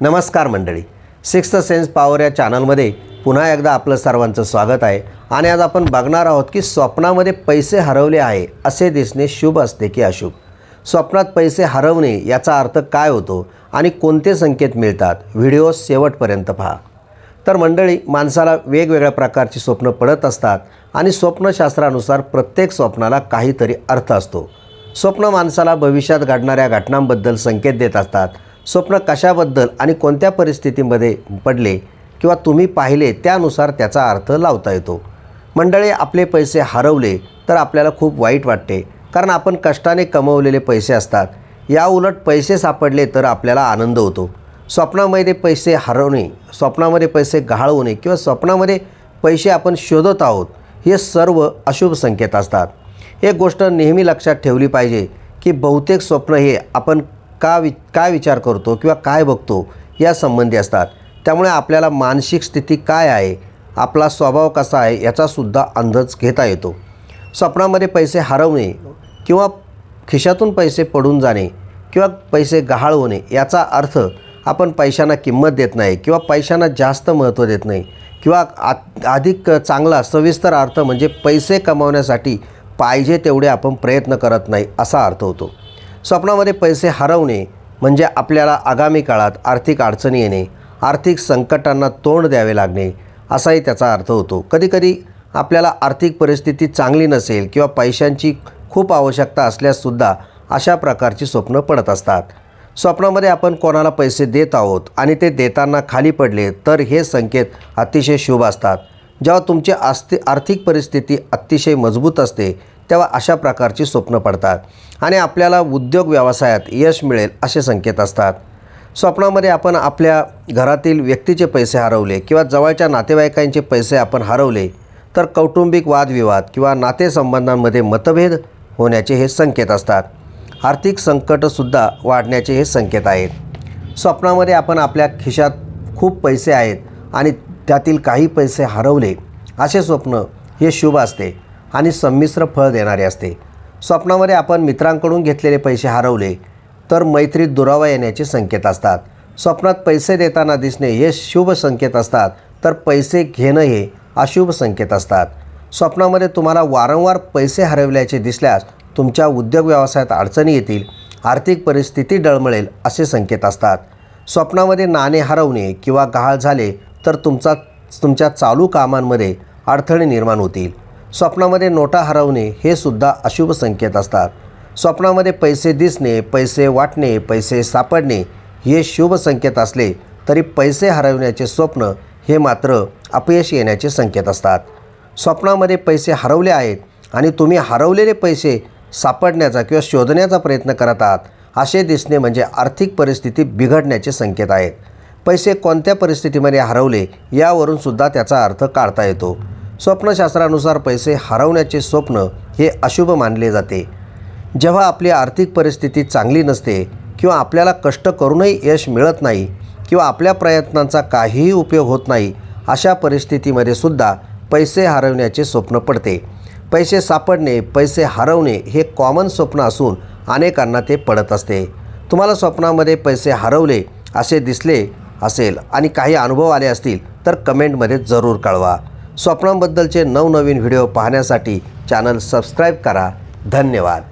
नमस्कार मंडळी. Sixth sense power या चॅनलमध्ये पुन्हा एकदा आपलं सर्वांचं स्वागत आहे. आणि आज आपण बघणार आहोत की स्वप्नामध्ये पैसे हरवले आहे असे दिसणे शुभ असते की अशुभ? स्वप्नात पैसे हरवणे याचा अर्थ काय होतो आणि कोणते संकेत मिळतात? व्हिडिओ शेवटपर्यंत पहा. तर मंडळी माणसाला वेगवेगळ्या प्रकारची स्वप्न पडत असतात आणि स्वप्नशास्त्रानुसार प्रत्येक स्वप्नाला काहीतरी अर्थ असतो. स्वप्न माणसाला भविष्यात घडणाऱ्या घटनांबद्दल संकेत देत असतात. स्वप्न कशाबद्दल आणि कोणत्या परिस्थितीमध्ये पडले किंवा तुम्ही पाहिले त्यानुसार त्याचा अर्थ लावता येतो. मंडळी आपले पैसे हरवले तर आपल्याला खूप वाईट वाटते कारण आपण कष्टाने कमवलेले पैसे असतात. या उलट पैसे सापडले तर आपल्याला आनंद होतो. स्वप्नामध्ये पैसे हरवणे स्वप्नामध्ये पैसे गहाळवणे किंवा स्वप्नामध्ये पैसे आपण शोधत आहोत हे सर्व अशुभ संकेत असतात. एक गोष्ट नेहमी लक्षात ठेवली पाहिजे की बहुतेक स्वप्न हे आपण का वि काय विचार करतो किंवा काय बघतो या संबंधी असतात. त्यामुळे आपल्याला मानसिक स्थिती काय आहे आपला स्वभाव कसा आहे याचासुद्धा अंदाज घेता येतो. स्वप्नामध्ये पैसे हरवणे किंवा खिशातून पैसे पडून जाणे किंवा पैसे गहाळ होणे याचा अर्थ आपण पैशांना किंमत देत नाही किंवा पैशांना जास्त महत्त्व देत नाही किंवा आ अधिक चांगला सविस्तर अर्थ म्हणजे पैसे कमावण्यासाठी पाहिजे तेवढे आपण प्रयत्न करत नाही असा अर्थ होतो. स्वप्नामध्ये पैसे हरवणे म्हणजे आपल्याला आगामी काळात आर्थिक अडचणी येणे आर्थिक संकटांना तोंड द्यावे लागणे असाही त्याचा अर्थ होतो. कधीकधी आपल्याला आर्थिक परिस्थिती चांगली नसेल किंवा पैशांची खूप आवश्यकता असल्याससुद्धा अशा प्रकारची स्वप्न पडत असतात. स्वप्नामध्ये आपण कोणाला पैसे देत आहोत आणि ते देताना खाली पडले तर हे संकेत अतिशय शुभ असतात. जेव्हा तुमची आस्ति आर्थिक परिस्थिती अतिशय मजबूत असते तेव्हा अशा प्रकारची स्वप्न पडतात आणि आपल्याला उद्योग व्यवसायात यश मिळेल असे संकेत असतात. स्वप्नामध्ये आपण आपल्या घरातील व्यक्तीचे पैसे हरवले किंवा जवळच्या नातेवाईकांचे पैसे आपण हरवले तर कौटुंबिक वादविवाद किंवा नातेसंबंधांमध्ये मतभेद होण्याचे हे संकेत असतात. आर्थिक संकटसुद्धा वाढण्याचे हे संकेत आहेत. स्वप्नामध्ये आपण आपल्या खिशात खूप पैसे आहेत आणि त्यातील काही पैसे हरवले असे स्वप्न हे शुभ असते. आणि संमिश्र फळ देणारे असते. स्वप्नामध्ये आपण मित्रांकडून घेतलेले पैसे हरवले तर मैत्रीत दुरावा येण्याचे संकेत असतात. स्वप्नात पैसे देताना दिसणे हे शुभ संकेत असतात तर पैसे घेणं हे अशुभ संकेत असतात. स्वप्नामध्ये तुम्हाला वारंवार पैसे हरवल्याचे दिसल्यास तुमच्या उद्योग व्यवसायात अडचणी येतील आर्थिक परिस्थिती डळमळेल असे संकेत असतात. स्वप्नामध्ये नाणे हरवणे किंवा गहाळ झाले तर तुमचा तुमच्या चालू कामांमध्ये अडथळे निर्माण होतील. स्वप्नामध्ये नोटा हरवणे हे सुद्धा अशुभ संकेत असतात. स्वप्नामध्ये पैसे दिसणे पैसे वाटणे पैसे सापडणे हे शुभ संकेत असले तरी पैसे हरवण्याचे स्वप्न हे मात्र अपयश येण्याचे संकेत असतात. स्वप्नामध्ये पैसे हरवले आहेत आणि तुम्ही हरवलेले पैसे सापडण्याचा किंवा शोधण्याचा प्रयत्न करत आहात असे दिसणे म्हणजे आर्थिक परिस्थिती बिघडण्याचे संकेत आहेत. पैसे कोणत्या परिस्थितीमध्ये हरवले यावरून सुद्धा त्याचा अर्थ काढता येतो. स्वप्नशास्त्रानुसार पैसे हरवण्याचे स्वप्न हे अशुभ मानले जाते. जेव्हा आपली आर्थिक परिस्थिती चांगली नसते किंवा आपल्याला कष्ट करूनही यश मिळत नाही किंवा आपल्या प्रयत्नांचा काहीही उपयोग होत नाही अशा परिस्थितीमध्ये सुद्धा पैसे हरवण्याचे स्वप्न पडते. पैसे सापडणे पैसे हरवणे हे कॉमन स्वप्न असून अनेकांना ते पडत असते. तुम्हाला स्वप्नामध्ये पैसे हरवले असे दिसले असेल आणि काही अनुभव आले असतील तर कमेंटमध्ये जरूर कळवा. स्वप्नांबद्दलचे नवनवीन व्हिडिओ पाहण्यासाठी चॅनल सबस्क्राईब करा. धन्यवाद.